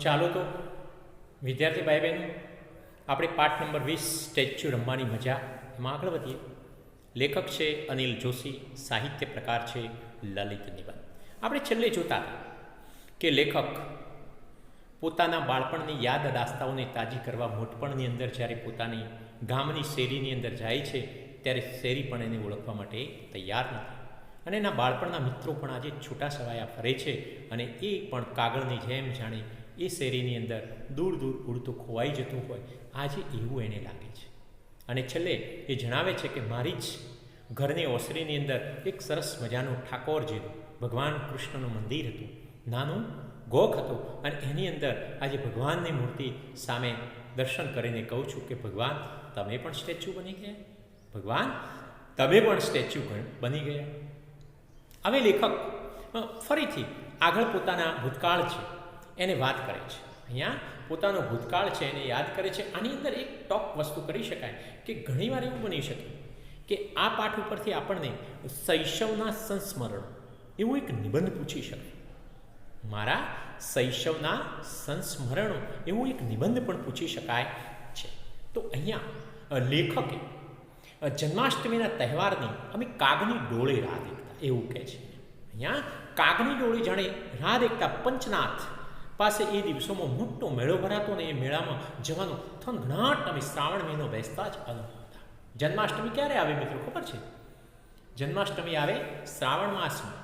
ચાલો તો. વિદ્યાર્થી ભાઈ બહેનો આપણે પાઠ નંબર વીસ, સ્ટેચ્યુ રમવાની મજા. એમાં આગળ વધીએ. લેખક છે અનિલ જોશી, સાહિત્ય પ્રકાર છે લલિત નિબંધ. આપણે છેલ્લે જોતા કે લેખક પોતાના બાળપણની યાદ દાસ્તાઓને તાજી કરવા મોટપણની અંદર જ્યારે પોતાની ગામની શેરીની અંદર જાય છે, ત્યારે શેરી પણ એને ઓળખવા માટે તૈયાર નથી. અને એના બાળપણના મિત્રો પણ આજે છૂટા છવાયા ફરે છે અને એ પણ કાગળની જેમ જાણે એ શેરીની અંદર દૂર દૂર ઉડતું ખોવાઈ જતું હોય, આજે એવું એને લાગે છે. અને છેલ્લે એ જણાવે છે કે મારી જ ઘરની ઓસરીની અંદર એક સરસ મજાનું ઠાકોર જેવું ભગવાન કૃષ્ણનું મંદિર હતું. નાનું, ગોખ હતું અને એની અંદર આજે ભગવાનની મૂર્તિ સામે દર્શન કરીને કહું છું કે ભગવાન, તમે પણ સ્ટેચ્યુ બની ગયા? ભગવાન, તમે પણ સ્ટેચ્યુ બની ગયા? હવે લેખક ફરીથી આગળ પોતાના ભૂતકાળ છે, એને વાત કરે છે. અહીંયા પોતાનો ભૂતકાળ છે, એને યાદ કરે છે. આની અંદર એક ટોપ વસ્તુ કરી શકાય કે ઘણીવાર એવું બની શકે કે આ પાઠ ઉપરથી આપણને શૈશવના સંસ્મરણ એવું એક નિબંધ પૂછી શકે. મારા શૈશવના સંસ્મરણો એવું એક નિબંધ પણ પૂછી શકાય છે. તો અહીંયા લેખકે જન્માષ્ટમીના તહેવારની અમે કાગની ડોળે રાહ એવું કહે છે. અહીંયા કાગની ડોળી જાણે દેખતા પંચનાથ પાસે એ દિવસોમાં મોટો મેળો ભરાતો ને એ મેળામાં જવાનો થનઘનાટ અમે શ્રાવણ મહિનો બેસતા જ અનુભવતા જન્માષ્ટમી ક્યારે આવે મિત્રો ખબર છે? જન્માષ્ટમી આવે શ્રાવણ માસમાં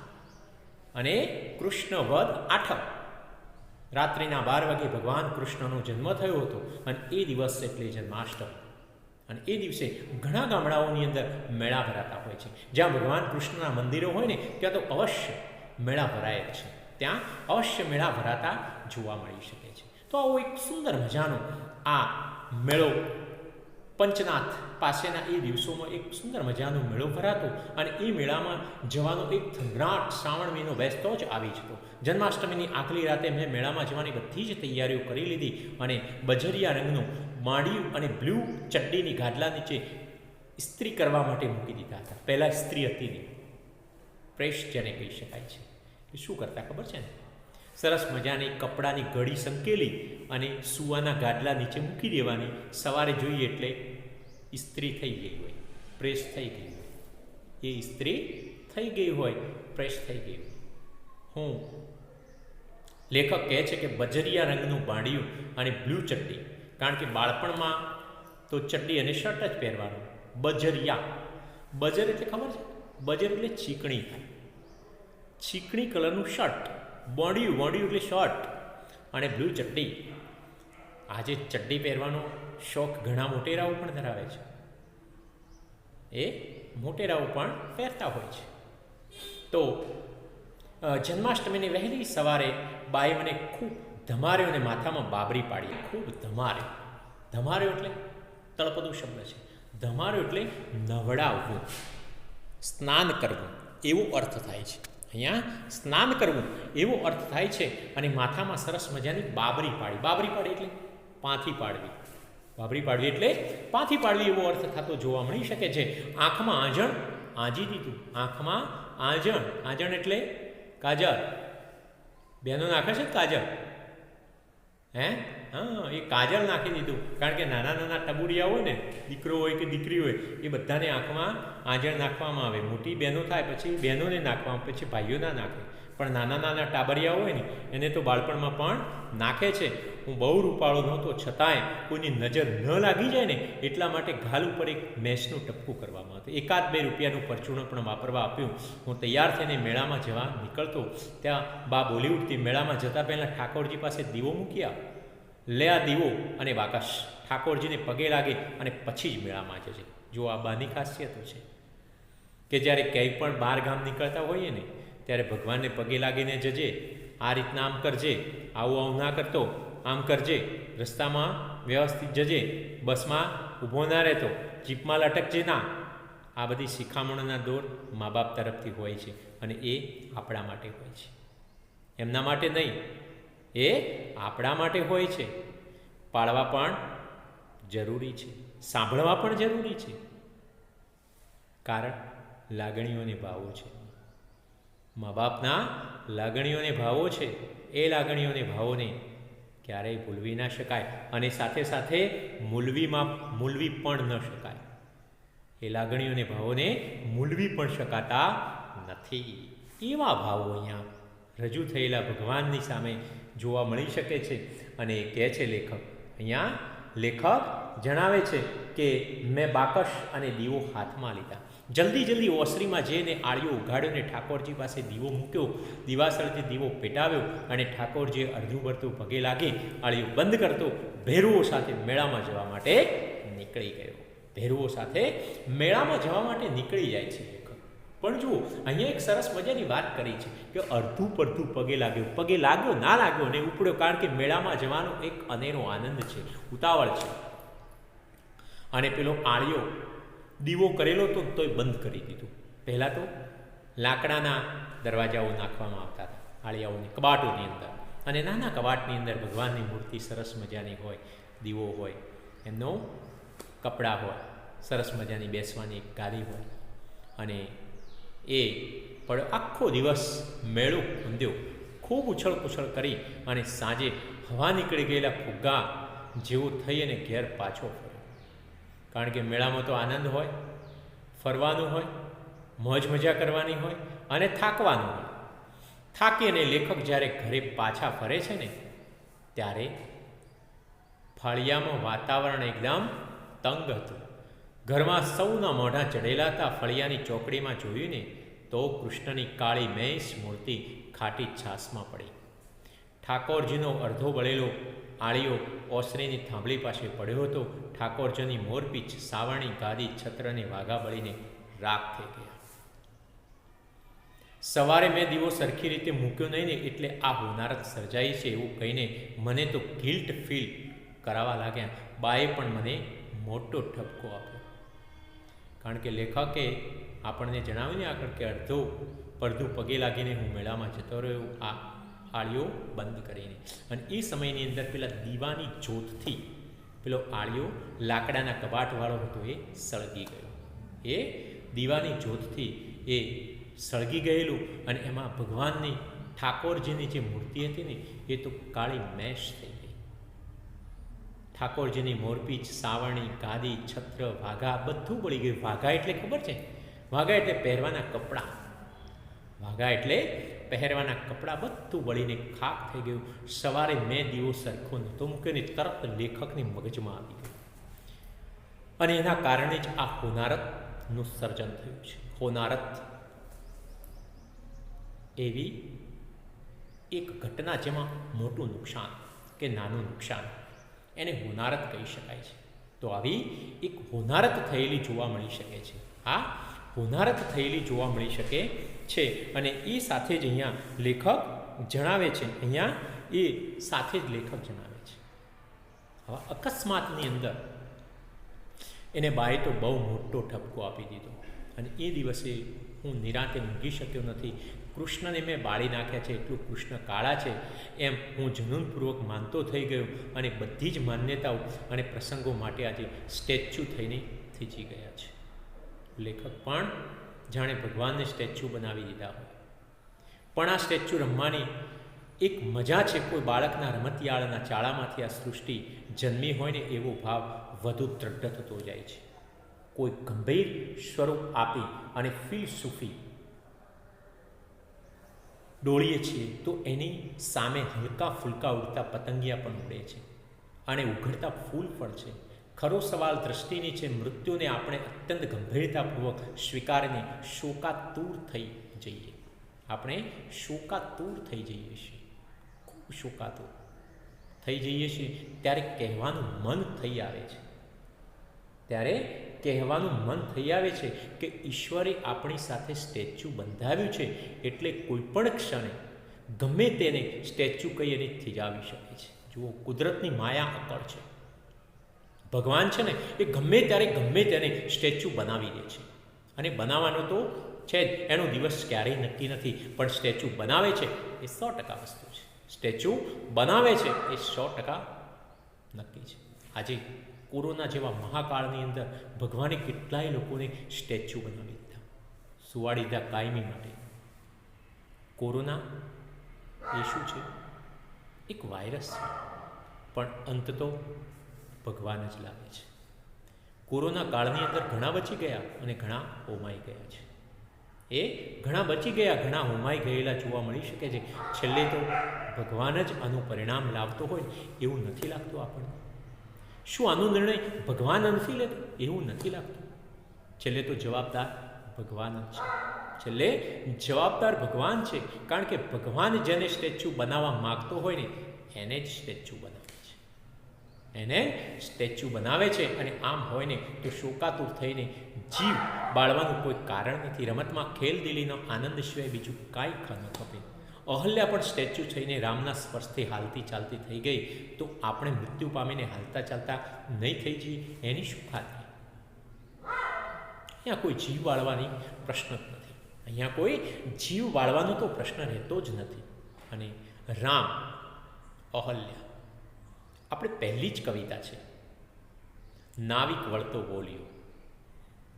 અને કૃષ્ણ વધ આઠમ. રાત્રિના બાર વાગે ભગવાન કૃષ્ણનો જન્મ થયો હતો અને એ દિવસ એટલે જન્માષ્ટમી. અને એ દિવસે ઘણા ગામડાઓની અંદર મેળા ભરાતા હોય છે. જ્યાં ભગવાન કૃષ્ણના મંદિરો હોય ને, ત્યાં તો અવશ્ય મેળા ભરાય છે. ત્યાં અવશ્ય મેળા ભરાતા જોવા મળી શકે છે. તો આવો એક સુંદર મજાનો આ મેળો પંચનાથ પાસેના એ દિવસોમાં એક સુંદર મજાનો મેળો ભરાતો અને એ મેળામાં જવાનો એક થંગરાટ શ્રાવણ મહિનો બેસતો જ આવી જતો. જન્માષ્ટમીની આખલી રાતે મેં મેળામાં જવાની બધી જ તૈયારીઓ કરી લીધી અને બજરિયા રંગનું માડિયું અને બ્લુ ચડ્ડીની ગાદલા નીચે ઇસ્ત્રી કરવા માટે મૂકી દીધા હતા. પહેલાં ઇસ્ત્રી હતી નહીં. પ્રેસ જેને કહી શકાય છે. એ શું કરતા ખબર છે ને? સરસ મજાની કપડાની ઘડી સંકેલી અને સુવાના ગાદલા નીચે મૂકી દેવાની. સવારે જોઈએ એટલે ઇસ્ત્રી થઈ ગઈ હોય. પ્રેસ થઈ ગઈ હોય. એ ઇસ્ત્રી થઈ ગઈ હોય. પ્રેસ થઈ ગઈ હોય. હું લેખક કહે છે કે બજરિયા રંગનું બાંડિયું અને બ્લુ ચડ્ડી કારણ કે બાળપણમાં તો ચડ્ડી અને શર્ટ જ પહેરવાનું. બજરિયા. બજર એટલે ખબર છે? બજર એટલે ચીકણી. ચીકણી કલરનું શર્ટ. બોડિયું બોડિયું એટલે શર્ટ અને બ્લુ ચડ્ડી. આજે ચડ્ડી પહેરવાનો શોખ ઘણા મોટેરાઓ પણ ધરાવે છે. એ મોટેરાઓ પણ પહેરતા હોય છે. તો જન્માષ્ટમીની વહેલી સવારે બાએ મને ખૂબ ધમાર્યો અને માથામાં બાબરી પાડી. ખૂબ ધમાર્યો. ધમાર્યો એટલે તળપદું શબ્દ છે. ધમાર્યો એટલે નવડાવવું. સ્નાન કરવું. એવો અર્થ થાય છે. અહીંયા સ્નાન કરવું. એવો અર્થ થાય છે અને માથામાં સરસ મજાની બાબરી પાડી. બાબરી પાડી એટલે પાથી પાડવી. બાબરી પાડવી એટલે પાથી પાડવી એવો અર્થ થતો જોવા મળી શકે છે. આંખમાં આંજણ આંજી દીધું. આંખમાં આંજણ. આંજણ એટલે કાજળ. બહેનો નાખે છે ને કાજલ હે? હા, એ કાજલ નાખી દીધું. કારણ કે નાના નાના ટબુડિયા હોય ને, દીકરો હોય કે દીકરી હોય, એ બધાને આંખમાં આંજણ નાખવામાં આવે. મોટી બહેનો થાય પછી બહેનોને નાખવામાં પછી ભાઈઓ ના નાખે. પણ નાના નાના ટાબરિયા હોય ને, એને તો બાળપણમાં પણ નાખે છે. હું બહુ રૂપાળો નહોતો, છતાંય કોઈની નજર ન લાગી જાય ને, એટલા માટે ઘાલ ઉપર એક મેચનું ટપકું કરવામાં હતું. એકાદ બે રૂપિયાનું પરચૂર્ણ પણ વાપરવા આપ્યું. હું તૈયાર થઈને મેળામાં જવા નીકળતો. ત્યાં બા બોલી મેળામાં જતાં પહેલાં ઠાકોરજી પાસે દીવો મૂક્યા લે આ દીવો અને વાકશ ઠાકોરજીને પગે લાગે અને પછી જ મેળામાં જજે. જો આ બાની ખાસિયતો છે કે જ્યારે ક્યાંય પણ બહાર ગામ નીકળતા હોઈએ ને ત્યારે ભગવાનને પગે લાગીને જજે, આ રીતના આમ કરજે, આવું આવું ના કરતો, આમ કરજે, રસ્તામાં વ્યવસ્થિત જજે, બસમાં ઊભો ના રહેતો, જીપમાં લટકજે ના. આ બધી શિખામણોના દોર મા બાપ તરફથી હોય છે અને એ આપણા માટે હોય છે. એમના માટે નહીં, એ આપણા માટે હોય છે. પાળવા પણ જરૂરી છે, સાંભળવા પણ જરૂરી છે. કારણ લાગણીઓને ભાવો છે. મા બાપના લાગણીઓને ભાવો છે. એ લાગણીઓને ભાવોને ક્યારેય ભૂલવી ના શકાય અને સાથે સાથે મૂલવીમાં મૂલવી પણ ન શકાય. એ લાગણીઓને ભાવોને મૂલવી પણ શકાતા નથી. એવા ભાવો અહીંયા રજૂ થયેલા ભગવાનની સામે જોવા મળી શકે છે અને એ કહે છે લેખક, અહીંયા લેખક જણાવે છે કે, મેં બાકશ અને દીવો હાથમાં લીધા. જલ્દી જલ્દી ઓસરીમાં જઈને આળીઓ ઉઘાડ્યો ને ઠાકોરજી પાસે દીવો મૂક્યો. દિવાસળથી દીવો પેટાવ્યો અને ઠાકોરજીએ અડધું ભરતું પગે લાગે આળીઓ બંધ કરતો ભેરુઓ સાથે મેળામાં જવા માટે નીકળી ગયો. ભેરુઓ સાથે મેળામાં જવા માટે નીકળી જાય છે પણ જુઓ, અહીંયા એક સરસ મજાની વાત કરી છે કે અડધું પડધું પગે લાગ્યું. પગે લાગ્યો, ના લાગ્યો અને ઉપડ્યો કારણ કે મેળામાં જવાનો એક અનેરો આનંદ છે, ઉતાવળ છે. અને પેલો આળિયો દીવો કરેલો હતો તોય બંધ કરી દીધું. પહેલાં તો લાકડાના દરવાજાઓ નાખવામાં આવતા હતા, આળિયાઓની કબાટોની અંદર. અને નાના કબાટની અંદર ભગવાનની મૂર્તિ સરસ મજાની હોય, દીવો હોય, એમનો કપડાં હોય, સરસ મજાની બેસવાની ગાદી હોય. અને એ પણ આખો દિવસ મેળો ઊંધ્યો ખૂબ ઉછળ પુછળ કરી અને સાંજે હવા નીકળી ગયેલા ફુગ્ગા જેવો થઈ અને ઘેર પાછો ફર્યો. કારણ કે મેળામાં તો આનંદ હોય, ફરવાનું હોય, મોજ મજા કરવાની હોય અને થાકવાનું હોય. થાકીને લેખક જ્યારે ઘરે પાછા ફરે છે ને, ત્યારે ફળિયામાં વાતાવરણ એકદમ તંગ હતું. ઘરમાં સૌના મોઢા ચડેલા હતા. ફળિયાની ચોકડીમાં જોયું ને, તો કૃષ્ણની કાળી મેષ મૂર્તિ ખાટી છાસમાં પડી. ઠાકોરજીનો અડધો બળેલો આળીઓ ઓસરીની થાંભલી પાસે પડ્યો હતો. ઠાકોરજીની મોરપીચ સાવરણી ગાદી, છત્રને વાઘા બળીને રાખ થઈ ગયા. સવારે મેં દીવો સરખી રીતે મૂક્યો નહીં ને એટલે આ હોનારત સર્જાઈ છે એવું કહીને મને તો ગિલ્ટ ફીલ કરાવવા લાગ્યા. બાએ પણ મને મોટો ઠપકો આપ્યો. કારણ કે લેખકે આપણને જણાવ્યું ને આગળ કે અડધો પડધું પગે લાગીને હું મેળામાં જતો રહ્યો. આ આળીઓ બંધ કરીને. અને એ સમયની અંદર પેલા દીવાની જોતથી પેલો આળીઓ લાકડાના કબાટવાળો હતો એ સળગી ગયો. એ દીવાની જોતથી એ સળગી ગયેલું અને એમાં ભગવાનની ઠાકોરજીની જે મૂર્તિ હતી ને, એ તો કાળી મેશ થઈ ગઈ. ઠાકોરજીની મોરપીચ, સાવરણી, ગાદી, છત્ર, વાઘા બધું બળી ગયું. વાઘા એટલે ખબર છે? વાઘા એટલે પહેરવાના કપડાં. વાઘા એટલે પહેરવાના કપડાં બધું વળીને ખાક થઈ ગયું. સવારે મેં દીવો સરખો નહોતો મૂક્યો ને તરત લેખકની મગજમાં આવી ગયું. અને એના કારણે જ આ હોનારતનું સર્જન થયું છે. હોનારત એવી એક ઘટના જેમાં મોટું નુકસાન કે નાનું નુકસાન એને હોનારત કહી શકાય છે. તો આવી એક હોનારત થયેલી જોવા મળી શકે છે. આ હોનારત થયેલી જોવા મળી શકે છે. અને એ સાથે જ અહીંયા લેખક જણાવે છે. અહીંયા એ સાથે જ લેખક જણાવે છે. હવે અકસ્માતની અંદર એને બાએ તો બહુ મોટો ઠપકો આપી દીધો. અને એ દિવસે હું નિરાંતે ઊંઘી શક્યો નથી. કૃષ્ણને મેં બાળી નાખ્યા છે. એટલું કૃષ્ણ કાળા છે. એમ હું જનૂનપૂર્વક માનતો થઈ ગયો અને બધી જ માન્યતાઓ અને પ્રસંગો માટે આજે સ્ટેચ્યુ થઈને થીજી ગયા છે. લેખક પણ જાણે ભગવાનને સ્ટેચ્યુ બનાવી દીધા હોય. પણ આ સ્ટેચ્યુ રમવાની એક મજા છે કોઈ બાળકના રમતિયાળના ચાળામાંથી આ સૃષ્ટિ જન્મી હોય ને એવો ભાવ વધુ દ્રઢ થતો જાય છે. કોઈ ગંભીર સ્વરૂપ આપી અને ફિલસૂફી ડોળીએ છીએ તો એની સામે હલકા ફૂલકા ઉડતા પતંગિયા પણ ઉડે છે. અને ઉઘડતા ફૂલ પણ છે. ખરો સવાલ દ્રષ્ટિની છે મૃત્યુને આપણે અત્યંત ગંભીરતાપૂર્વક સ્વીકારીને શોકાતુર થઈ જઈએ. આપણે શોકાતુર થઈ જઈએ છીએ. ખૂબ શોકાતુર થઈ જઈએ છીએ. ત્યારે કહેવાનું મન થઈ આવે છે. ત્યારે કહેવાનું મન થઈ આવે છે કે ઈશ્વરે આપણી સાથે સ્ટેચ્યુ બંધાવ્યું છે એટલે કોઈ પણ ક્ષણે ગમે તેને સ્ટેચ્યુ કહી અને થીજાવી શકે છે. જુઓ, કુદરતની માયા અકળ છે. ભગવાન છે ને, એ ગમે ત્યારે, ગમે તેને સ્ટેચ્યુ બનાવી દે છે. અને બનાવવાનો તો છે જ, એનો દિવસ ક્યારેય નક્કી નથી, પણ સ્ટેચ્યુ બનાવે છે, એ સો ટકા વસ્તુ છે. સ્ટેચ્યુ બનાવે છે, એ સો ટકા નક્કી છે. આજે કોરોના જેવા મહાકાળની અંદર ભગવાને કેટલાય લોકોને સ્ટેચ્યુ બનાવી દીધા. સુવાડી દીધા કાયમી માટે. કોરોના એ શું છે? એક વાયરસ છે. પણ અંત તો ભગવાન જ લાવે છે. કોરોના કાળની અંદર ઘણા બચી ગયા અને ઘણા હોમાઈ ગયા છે. એ ઘણા બચી ગયા, ઘણા હોમાઈ ગયેલા જોવા મળી શકે છે. છેલ્લે તો ભગવાન જ આનું પરિણામ લાવતો હોય એવું નથી લાગતું આપણને. શું આનો નિર્ણય ભગવાન નથી લેતો? એવું નથી લાગતું. છેલ્લે તો જવાબદાર ભગવાન જ છે. છેલ્લે જવાબદાર ભગવાન છે. કારણ કે ભગવાન જેને સ્ટેચ્યુ બનાવવા માગતો હોય ને, એને જ સ્ટેચ્યુ બનાવે. એને સ્ટેચ્યુ બનાવે છે અને આમ હોય ને તો શોકાતુર થઈને જીવ બાળવાનું કોઈ કારણ નથી. રમતમાં ખેલદિલીનો આનંદ સિવાય બીજું કાંઈ ખાનું ખપે. અહલ્યા પણ સ્ટેચ્યુ થઈને રામના સ્પર્શથી હાલતી ચાલતી થઈ ગઈ તો આપણે મૃત્યુ પામીને હાલતા ચાલતા નહીં થઈ જઈએ એની શું ખાતરી? અહીંયા કોઈ જીવ વાળવાની પ્રશ્ન જ નથી. અહીંયા કોઈ જીવ વાળવાનો તો પ્રશ્ન રહેતો જ નથી. અને રામ અહલ્યા આપણે પહેલી જ કવિતા છે. નાવિક વળતો બોલ્યો.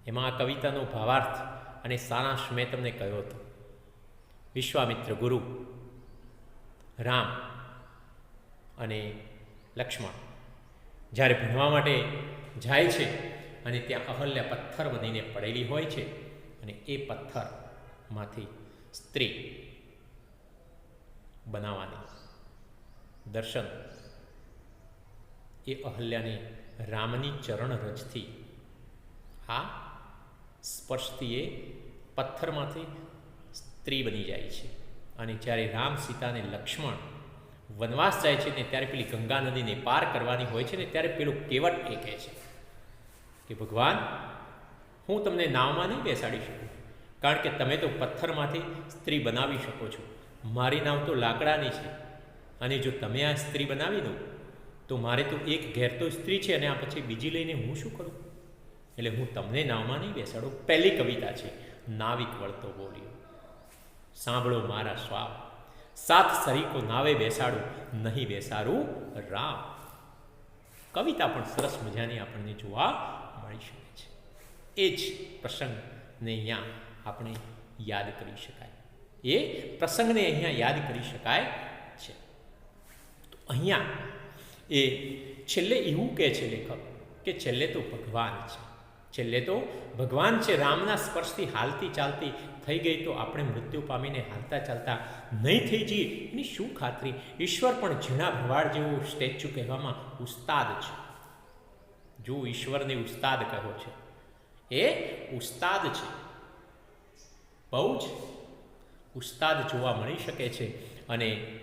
એમાં આ કવિતાનો ભાવાર્થ અને સારાંશ મેં તમને કહ્યો હતો. વિશ્વામિત્ર ગુરુ, રામ અને લક્ષ્મણ જ્યારે ભણવા માટે જાય છે અને ત્યાં અહલ્યા પથ્થર બનીને પડેલી હોય છે અને એ પથ્થરમાંથી સ્ત્રી બનાવવાની દર્શન એ અહલ્યાને રામની ચરણ રજથી. આ સ્પર્શથી એ પથ્થરમાંથી સ્ત્રી બની જાય છે. અને જ્યારે રામ સીતાને લક્ષ્મણ વનવાસ જાય છે ને ત્યારે પેલી ગંગા નદીને પાર કરવાની હોય છે ને ત્યારે પેલું કેવટ એ કહે છે કે, ભગવાન, હું તમને નાવમાં નહીં બેસાડી શકું. કારણ કે તમે તો પથ્થરમાંથી સ્ત્રી બનાવી શકો છો. મારી નાવ તો લાકડાની છે. અને જો તમે આ સ્ત્રી બનાવી દો તો મારે તો એક ઘેર તો સ્ત્રી છે અને આ પછી બીજી લઈને હું શું કરું? એટલે હું તમને નાવમાં નહીં બેસાડું, પહેલી કવિતા છે, નાવિક વળતો બોલ્યો. સાંભળો મારા સ્વાપ સાત સરીકો નાવે બેસાડું, નહીં બેસાડું રામ. કવિતા પણ સરસ મજાની આપણને જોવા મળી શકે છે. એ જ પ્રસંગને અહીંયા આપણે યાદ કરી શકાય. એ પ્રસંગને અહીંયા યાદ કરી શકાય છે. તો અહીંયા એ છેલ્લે એવું કહે છે લેખક કે છેલ્લે તો ભગવાન છે. છેલ્લે તો ભગવાન છે, રામના સ્પર્શથી હાલતી ચાલતી થઈ ગઈ તો આપણે મૃત્યુ પામીને હાલતા ચાલતા નહીં થઈ જઈએ. એની શું ખાતરી? ઈશ્વર પણ ઝીણા ભરવાડ જેવો સ્ટેચ્યુ કહેવામાં ઉસ્તાદ છે. જો ઈશ્વરને ઉસ્તાદ કહ્યો છે. એ ઉસ્તાદ છે. બહુ જ ઉસ્તાદ જોવા મળી શકે છે અને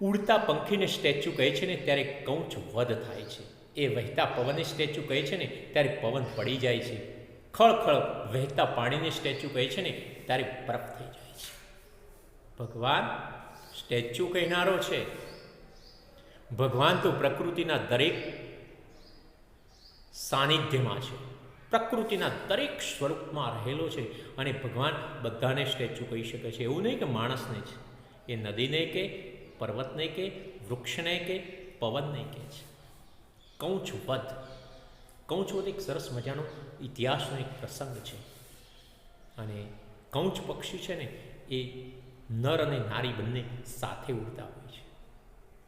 ઉડતા પંખીને સ્ટેચ્યુ કહે છે ને, ત્યારે કૌંચ વધ થાય છે. એ વહેતા પવનને સ્ટેચ્યુ કહે છે ને, ત્યારે પવન પડી જાય છે. ખળખળ વહેતા પાણીને સ્ટેચ્યુ કહે છે ને, ત્યારે બરફ થઈ જાય છે. ભગવાન સ્ટેચ્યુ કહેનારો છે. ભગવાન તો પ્રકૃતિના દરેક સાનિધ્યમાં છે. પ્રકૃતિના દરેક સ્વરૂપમાં રહેલો છે અને ભગવાન બધાને સ્ટેચ્યુ કહી શકે છે. એવું નહીં કે માણસને છે એ નદીને કે પર્વતને કે, વૃક્ષને કે, પવનને કે છે. કૌંચ વધ. કહું છું એક સરસ મજાનો ઇતિહાસનો એક પ્રસંગ છે. અને કંચ પક્ષી છે ને, એ નર અને નારી બંને સાથે ઉડતા હોય છે.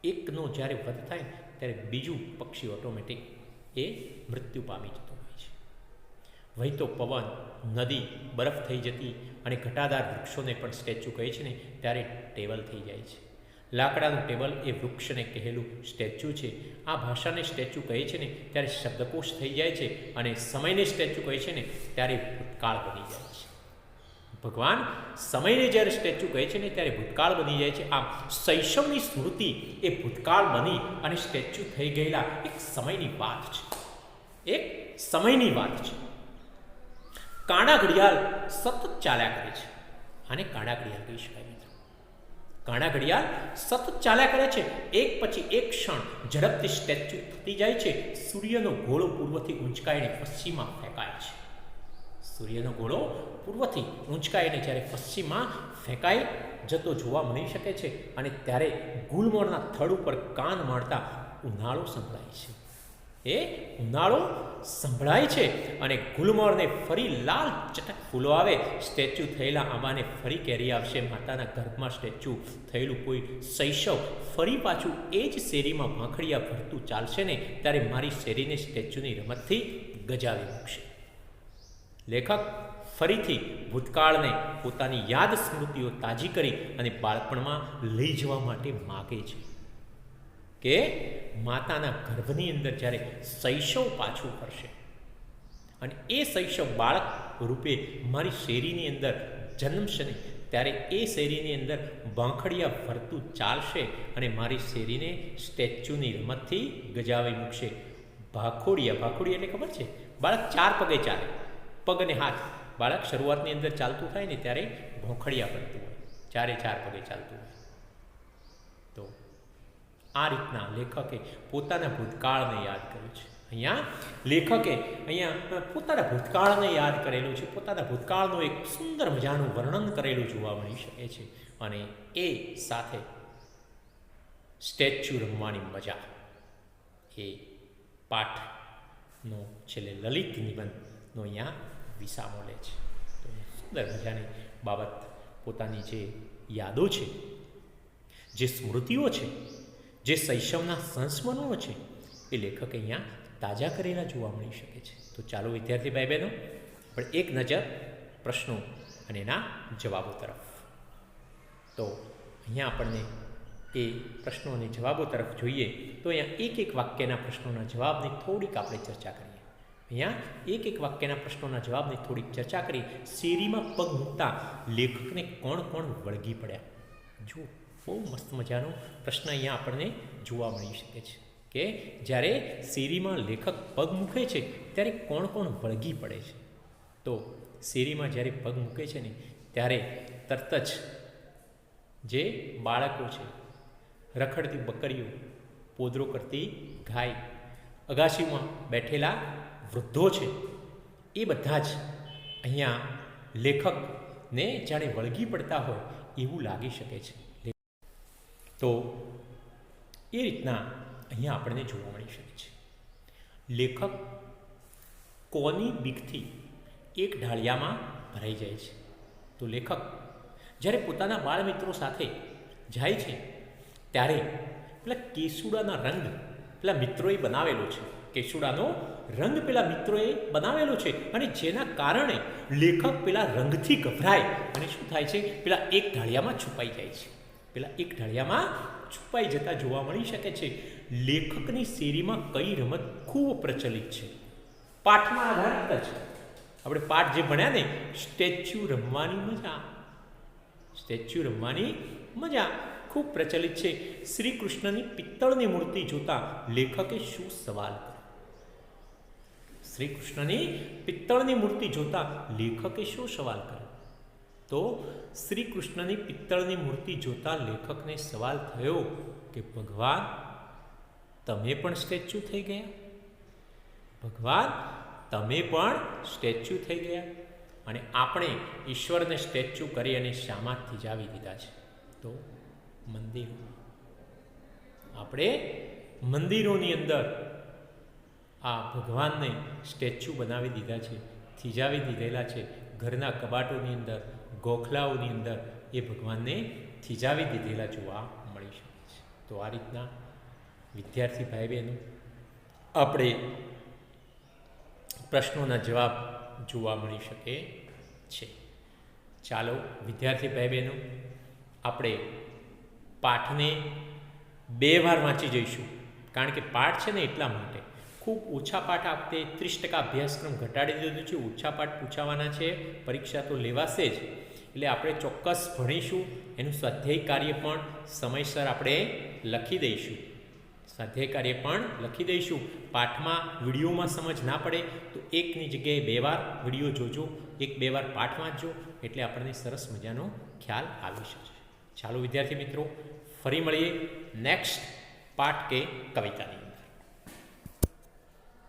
એકનો જ્યારે વધ થાય ત્યારે બીજું પક્ષી ઓટોમેટિક એ મૃત્યુ પામી જતું હોય છે. વહેતો પવન, નદી, બરફ થઈ જતી અને ઘટાદાર વૃક્ષોને પણ સ્ટેચ્યુ કહે છે ને, ત્યારે ટેબલ થઈ જાય છે. લાકડાનું ટેબલ એ વૃક્ષને કહેલું સ્ટેચ્યુ છે. આ ભાષાને સ્ટેચ્યુ કહે છે ને, ત્યારે શબ્દકોશ થઈ જાય છે અને સમયને સ્ટેચ્યુ કહે છે ને, ત્યારે ભૂતકાળ બની જાય છે. ભગવાન સમયને જ્યારે સ્ટેચ્યુ કહે છે ને, ત્યારે ભૂતકાળ બની જાય છે. આમ શૈશવની સ્મૃતિ એ ભૂતકાળ બની અને સ્ટેચ્યુ થઈ ગયેલા એક સમયની વાત છે. એક સમયની વાત છે. કાણા ઘડિયાળ સતત ચાલ્યા કરે છે. આને કાણા ઘડિયાળ કહી શકાય. કાણા ઘડિયાળ સતત ચાલ્યા કરે છે. એક પછી એક ક્ષણ ઝડપથી સ્ટેચ્યુ થતી જાય છે. સૂર્યનો ગોળો પૂર્વથી ઊંચકાઈને પશ્ચિમમાં ફેંકાય છે. સૂર્યનો ગોળો પૂર્વથી ઊંચકાઈને જ્યારે પશ્ચિમમાં ફેંકાઈ જતો જોવા મળી શકે છે અને ત્યારે ગુલમોરના થડ ઉપર કાન મારતા ઉનાળો સંભળાય છે. એ ઉનાળો સંભળાય છે અને ગુલમોરને ફરી લાલ ચટક ફૂલો આવે. સ્ટેચ્યુ થયેલા આંબાને ફરી કેરી આવશે. માતાના ગર્ભમાં સ્ટેચ્યુ થયેલું કોઈ શૈશવ ફરી પાછું એ જ શેરીમાં ભાંખડિયા ભરતું ચાલશે ને ત્યારે મારી શેરીને સ્ટેચ્યુની રમતથી ગજાવી મૂકશે. લેખક ફરીથી ભૂતકાળને પોતાની યાદ સ્મૃતિઓ તાજી કરી અને બાળપણમાં લઈ જવા માટે માગે છે. કે માતાના ગર્ભની અંદર જ્યારે શૈશવ પાછું ફરશે અને એ શૈશવ બાળક રૂપે મારી શેરીની અંદર જન્મશે ને ત્યારે એ શેરીની અંદર બાંખડિયા ભરતું ચાલશે અને મારી શેરીને સ્ટેચ્યુની રમતથી ગજાવી મૂકશે. ભાખોડિયા ભાખોડિયા એટલે ખબર છે? બાળક ચાર પગે ચાલે. પગ અને હાથ. બાળક શરૂઆતની અંદર ચાલતું થાય ને ત્યારે ભોંખડિયા ફરતું હોય. ચારે ચાર પગે ચાલતું હોય. આ રીતના લેખકે પોતાના ભૂતકાળને યાદ કર્યું છે. અહીંયા લેખકે અહીંયા પોતાના ભૂતકાળને યાદ કરેલું છે. પોતાના ભૂતકાળનું એક સુંદર મજાનું વર્ણન કરેલું જોવા મળી શકે છે અને એ સાથે સ્ટેચ્યુ રમવાની મજા. એ પાઠનો છેલ્લે લલિત નિબંધનો અહીંયા વિસામો લે છે. તો સુંદર મજાની બાબત પોતાની જે યાદો છે, જે સ્મૃતિઓ છે જે શૈશવના સંસ્મરણો છે, એ લેખક અહીંયા તાજા કરેલા જોવા મળી શકે છે. તો ચાલો વિદ્યાર્થી ભાઈ બહેનો પણ એક નજર પ્રશ્નો અને એના જવાબો તરફ. તો અહીંયા આપણને એ પ્રશ્નો અને જવાબો તરફ જોઈએ, તો અહીંયા એક એક વાક્યના પ્રશ્નોના જવાબની થોડીક આપણે ચર્ચા કરીએ. અહીંયા એક એક વાક્યના પ્રશ્નોના જવાબની થોડીક ચર્ચા કરી શેરીમાં પગ મૂકતા લેખકને કોણ કોણ વળગી પડ્યા. જુઓ બહુ મસ્ત મજાનો પ્રશ્ન અહીંયા આપણને જોવા મળી શકે છે કે જ્યારે શેરીમાં લેખક પગ મૂકે છે, ત્યારે કોણ કોણ વળગી પડે છે? તો શેરીમાં જ્યારે પગ મૂકે છે ને, ત્યારે તરત જ જે બાળકો છે, રખડતી બકરીઓ, પોદરો કરતી ગાય, અગાશીમાં બેઠેલા વૃદ્ધો છે, એ બધા જ અહીંયા લેખકને જાણે વળગી પડતા હોય એવું લાગી શકે છે. તો એ રીતના અહીંયા આપણને જોવા મળી શકે છે. લેખક કોની બીકથી એક ઢાળિયામાં ભરાઈ જાય છે? તો લેખક જ્યારે પોતાના બાળ મિત્રો સાથે જાય છે, ત્યારે પેલા કેસુડાના રંગ પેલા મિત્રોએ બનાવેલો છે. કેસુડાનો રંગ પેલા મિત્રોએ બનાવેલો છે અને જેના કારણે લેખક પેલા રંગથી ગભરાય અને શું થાય છે? પેલા એક ઢાળિયામાં છુપાઈ જાય છે. પેલા એક ઢળિયામાં છુપાઈ જતા જોવા મળી શકે છે. લેખકની શેરીમાં કઈ રમત ખૂબ પ્રચલિત છે? પાઠના આધારિત જ. આપણે પાઠ જે ભણ્યા ને, સ્ટેચ્યુ રમવાની મજા. સ્ટેચ્યુ રમવાની મજા ખૂબ પ્રચલિત છે. શ્રી કૃષ્ણની પિત્તળની મૂર્તિ જોતા લેખકે શું સવાલ કર્યો? શ્રી કૃષ્ણની પિત્તળની મૂર્તિ જોતા લેખકે શું સવાલ કર્યો? તો શ્રી કૃષ્ણની પિત્તળની મૂર્તિ જોતા લેખકને સવાલ થયો કે, ભગવાન, તમે પણ સ્ટેચ્યુ થઈ ગયા? ભગવાન, તમે પણ સ્ટેચ્યુ થઈ ગયા અને આપણે ઈશ્વરને સ્ટેચ્યુ કરી અને શામાં થીજાવી દીધા છે. તો મંદિરો. આપણે મંદિરોની અંદર આ ભગવાનને સ્ટેચ્યુ બનાવી દીધા છે, થીજાવી દીધેલા છે, ઘરના કબાટોની અંદર ગોખલાઓની અંદર એ ભગવાનને થીજાવી દીધેલા જોવા મળી શકે છે. તો આ રીતના વિદ્યાર્થી ભાઈ બહેનો આપણે પ્રશ્નોના જવાબ જોવા મળી શકે છે. ચાલો, વિદ્યાર્થી ભાઈ બહેનો આપણે પાઠને બે વાર વાંચી જઈશું. કારણ કે પાઠ છે ને એટલા માટે ખૂબ ઓછા પાઠ આપતે ત્રીસ ટકા અભ્યાસક્રમ ઘટાડી દીધો છે, ઓછા પાઠ પૂછાવાના છે, પરીક્ષા તો લેવાશે જ. એટલે આપણે ચોક્કસ ભણીશું, એનું સ્વાધ્યાય કાર્ય પણ સમયસર આપણે લખી દઈશું. સ્વાધ્યાય કાર્ય પણ લખી દઈશું. પાઠમાં વિડીયોમાં સમજ ના પડે, તો એકની જગ્યાએ બે વાર વીડિયો જોજો, એક બે વાર પાઠ વાંચજો, એટલે આપણને સરસ મજાનો ખ્યાલ આવી શકે. ચાલો વિદ્યાર્થી મિત્રો, ફરી મળીએ નેક્સ્ટ પાઠ કે કવિતાની.